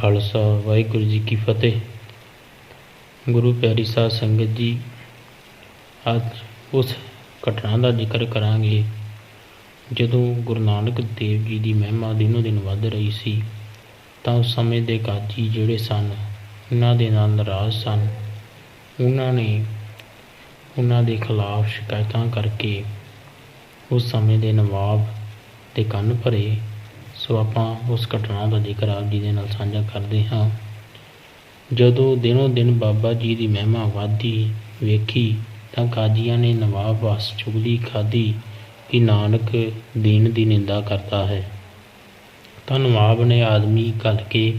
ਖਾਲਸਾ ਵਾਹਿਗੁਰੂ ਜੀ ਕੀ ਫਤਿਹ। ਗੁਰੂ ਪਿਆਰੀ ਸਾਧ ਸੰਗਤ ਜੀ, ਅੱਜ ਉਸ ਘਟਨਾ ਦਾ ਜ਼ਿਕਰ ਕਰਾਂਗੇ, ਜਦੋਂ ਗੁਰੂ ਨਾਨਕ ਦੇਵ ਜੀ ਦੀ ਮਹਿਮਾ ਦਿਨੋ ਦਿਨ ਵੱਧ ਰਹੀ ਸੀ, ਤਾਂ ਉਸ ਸਮੇਂ ਦੇ ਕਾਜੀ ਜਿਹੜੇ ਸਨ, ਉਹਨਾਂ ਦੇ ਨਾਲ ਨਾਰਾਜ਼ ਸਨ। ਉਹਨਾਂ ਨੇ ਉਹਨਾਂ ਦੇ ਖਿਲਾਫ ਸ਼ਿਕਾਇਤਾਂ ਕਰਕੇ ਉਸ ਸਮੇਂ ਦੇ ਨਵਾਬ ਦੇ ਕੰਨ ਭਰੇ। ਸੋ ਆਪਾਂ ਉਸ ਘਟਨਾ ਦਾ ਜ਼ਿਕਰ ਆਪ ਜੀ ਦੇ ਨਾਲ ਸਾਂਝਾ ਕਰਦੇ ਹਾਂ। ਜਦੋਂ ਦਿਨੋਂ ਦਿਨ ਬਾਬਾ ਜੀ ਦੀ ਮਹਿਮਾ ਵਧਦੀ ਵੇਖੀ ਤਾਂ ਕਾਜ਼ੀਆਂ ਨੇ ਨਵਾਬ ਵਾਸ ਚੁਗਲੀ ਖਾਧੀ ਕਿ ਨਾਨਕ ਦੀਨ ਦੀ ਨਿੰਦਾ ਕਰਦਾ ਹੈ। ਤਾਂ ਨਵਾਬ ਨੇ ਆਦਮੀ ਘੱਲ ਕੇ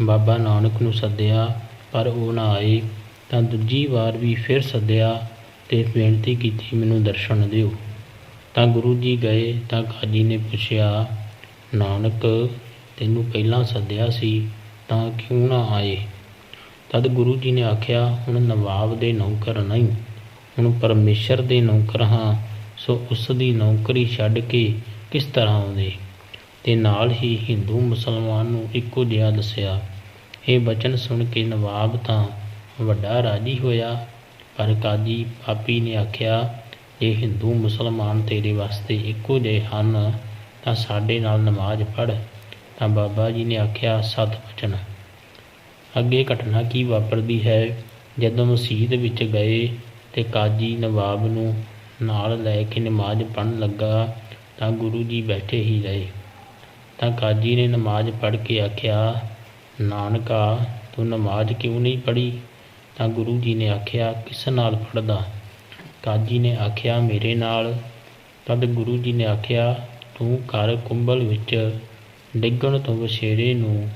ਬਾਬਾ ਨਾਨਕ ਨੂੰ ਸੱਦਿਆ, ਪਰ ਉਹ ਨਾ ਆਏ। ਤਾਂ ਦੂਜੀ ਵਾਰ ਵੀ ਫਿਰ ਸੱਦਿਆ ਤੇ ਬੇਨਤੀ ਕੀਤੀ, ਮੈਨੂੰ ਦਰਸ਼ਨ ਦਿਓ। ਤਾਂ ਗੁਰੂ ਜੀ ਗਏ ਤਾਂ ਕਾਜੀ ਨੇ ਪੁੱਛਿਆ ਨਾਨਕ, ਤੈਨੂੰ ਪਹਿਲਾਂ ਸੱਦਿਆ ਸੀ ਤਾਂ ਕਿਉਂ ਨਾ ਆਏ? ਤਦ ਗੁਰੂ ਜੀ ਨੇ ਆਖਿਆ, ਹੁਣ ਨਵਾਬ ਦੇ ਨੌਕਰ ਨਹੀਂ। ਹੁਣ ਪਰਮੇਸ਼ਰ ਦੇ ਨੌਕਰ ਹਾਂ, ਸੋ ਉਸ ਦੀ ਨੌਕਰੀ ਛੱਡ ਕੇ ਕਿਸ ਤਰ੍ਹਾਂ ਆਉਂਦੇ? ਤੇ ਨਾਲ ਹੀ ਹਿੰਦੂ ਮੁਸਲਮਾਨ ਨੂੰ ਇੱਕੋ ਜਿਹਾ ਦੱਸਿਆ, ਇਹ ਬਚਨ ਸੁਣ ਕੇ ਨਵਾਬ ਤਾਂ ਵੱਡਾ ਰਾਜੀ ਹੋਇਆ। ਪਰ ਕਾਜੀ ਪਾਪੀ ਨੇ ਆਖਿਆ ਇਹ ਹਿੰਦੂ ਮੁਸਲਮਾਨ ਤੇਰੇ ਵਾਸਤੇ ਇੱਕੋ ਜਿਹੇ ਹਨ ਤਾਂ ਸਾਡੇ ਨਾਲ ਨਮਾਜ਼ ਪੜ੍ਹ, ਤਾਂ ਬਾਬਾ ਜੀ ਨੇ ਆਖਿਆ, ਸਤ ਬਚਨ ਅੱਗੇ ਘਟਨਾ ਕੀ ਵਾਪਰਦੀ ਹੈ? ਜਦੋਂ ਮਸਜਿਦ ਵਿੱਚ ਗਏ ਤੇ ਕਾਜੀ ਨਵਾਬ ਨੂੰ ਨਾਲ ਲੈ ਕੇ ਨਮਾਜ਼ ਪੜ੍ਹਨ ਲੱਗਾ, ਤਾਂ ਗੁਰੂ ਜੀ ਬੈਠੇ ਹੀ ਰਹੇ। ਤਾਂ ਕਾਜੀ ਨੇ ਨਮਾਜ਼ ਪੜ੍ਹ ਕੇ ਆਖਿਆ, ਨਾਨਕਾ, ਤੂੰ ਨਮਾਜ਼ ਕਿਉਂ ਨਹੀਂ ਪੜ੍ਹੀ? ਤਾਂ ਗੁਰੂ ਜੀ ਨੇ ਆਖਿਆ, ਕਿਸ ਨਾਲ ਪੜ੍ਹਦਾ? ਕਾਜੀ ਨੇ ਆਖਿਆ, ਮੇਰੇ ਨਾਲ। ਤਦ ਗੁਰੂ ਜੀ ਨੇ ਆਖਿਆ ਤੂੰ ਘਰ ਕੁੰਭਲ ਵਿੱਚ ਡਿੱਗਣ ਤੋਂ ਵਛੇਰੇ ਨੂੰ,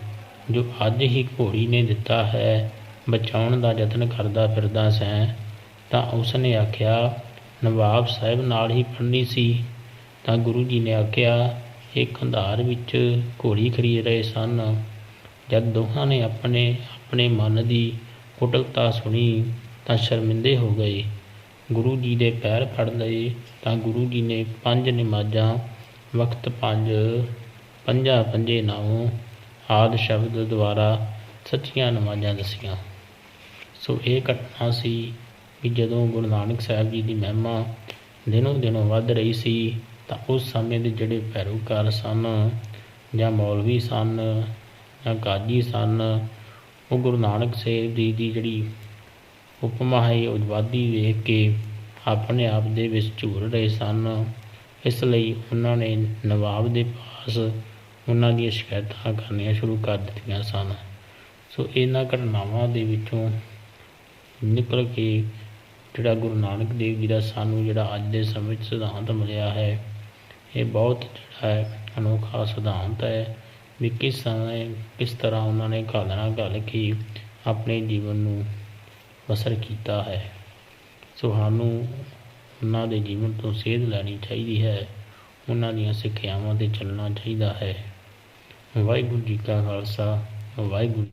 ਜੋ ਅੱਜ ਹੀ ਘੋੜੀ ਨੇ ਦਿੱਤਾ ਹੈ, ਬਚਾਉਣ ਦਾ ਯਤਨ ਕਰਦਾ ਫਿਰਦਾ ਸੈਂ। ਤਾਂ ਉਸ ਨੇ ਆਖਿਆ, ਨਵਾਬ ਸਾਹਿਬ ਨਾਲ ਹੀ ਪੜ੍ਹਨੀ ਸੀ। ਤਾਂ ਗੁਰੂ ਜੀ ਨੇ ਆਖਿਆ, ਇਹ ਕੰਧਾਰ ਵਿੱਚ ਘੋੜੀ ਖਰੀਦ ਰਹੇ ਸਨ। ਜਦ ਦੋਹਾਂ ਨੇ ਆਪਣੇ ਆਪਣੇ ਮਨ ਦੀ ਕੁਟਲਤਾ ਸੁਣੀ, ਤਾਂ ਸ਼ਰਮਿੰਦੇ ਹੋ ਗਏ। ਗੁਰੂ ਜੀ ਦੇ ਪੈਰ ਫੜ ਲਏ, ਤਾਂ ਗੁਰੂ ਜੀ ਨੇ ਪੰਜ ਨਮਾਜ਼ਾਂ ਵਕਤ ਪੰਜ, ਪੰਜਾ ਪੰਜੇ ਨਾਉ, ਆਦ ਸ਼ਬਦ ਦੁਆਰਾ ਸੱਚੀਆਂ ਨਮਾਜ਼ਾਂ ਦੱਸੀਆਂ। ਸੋ ਇਹ ਘਟਨਾ ਸੀ ਕਿ ਜਦੋਂ ਗੁਰੂ ਨਾਨਕ ਸਾਹਿਬ ਜੀ ਦੀ ਮਹਿਮਾ ਦਿਨੋਂ ਦਿਨੋਂ ਵੱਧ ਰਹੀ ਸੀ, ਤਾਂ ਉਸ ਸਮੇਂ ਦੇ ਜਿਹੜੇ ਪੈਰੋਕਾਰ ਸਨ ਜਾਂ ਮੌਲਵੀ ਸਨ ਜਾਂ ਕਾਜੀ ਸਨ, ਉਹ ਗੁਰੂ ਨਾਨਕ ਸਾਹਿਬ ਜੀ ਦੀ ਜਿਹੜੀ ਉਪਮਾ ਹੈ ਉਦਵਾਦੀ ਵੇਖ ਕੇ ਆਪਣੇ ਆਪ ਦੇ ਵਿੱਚ ਝੂਰ ਰਹੇ ਸਨ। ਇਸ ਲਈ ਉਹਨਾਂ ਨੇ ਨਵਾਬ ਦੇ ਪਾਸ ਉਹਨਾਂ ਦੀਆਂ ਸ਼ਿਕਾਇਤਾਂ ਕਰਨੀਆਂ ਸ਼ੁਰੂ ਕਰ ਦਿੱਤੀਆਂ ਸਨ। ਸੋ ਇਹਨਾਂ ਘਟਨਾਵਾਂ ਦੇ ਵਿੱਚੋਂ ਨਿਕਲ ਕੇ ਜਿਹੜਾ ਗੁਰੂ ਨਾਨਕ ਦੇਵ ਜੀ ਦਾ ਸਾਨੂੰ ਜਿਹੜਾ ਅੱਜ ਦੇ ਸਮੇਂ 'ਚ ਸਿਧਾਂਤ ਮਿਲਿਆ ਹੈ, ਇਹ ਬਹੁਤ ਜਿਹੜਾ ਹੈ ਅਨੋਖਾ ਸਿਧਾਂਤ ਹੈ ਵੀ ਕਿਸ ਸਮੇਂ ਕਿਸ ਤਰ੍ਹਾਂ ਉਹਨਾਂ ਨੇ ਘਾਲਣਾ ਘਲ ਕੇ, ਆਪਣੇ ਜੀਵਨ ਨੂੰ ਬਸਰ ਕੀਤਾ ਹੈ। ਸੋ ਸਾਨੂੰ ਉਹਨਾਂ ਦੇ ਜੀਵਨ ਤੋਂ ਸੇਧ ਲੈਣੀ ਚਾਹੀਦੀ ਹੈ। ਉਹਨਾਂ ਦੀਆਂ ਸਿੱਖਿਆਵਾਂ 'ਤੇ ਚੱਲਣਾ ਚਾਹੀਦਾ ਹੈ। ਵਾਹਿਗੁਰੂ ਜੀ ਕਾ ਖਾਲਸਾ, ਵਾਹਿਗੁਰੂ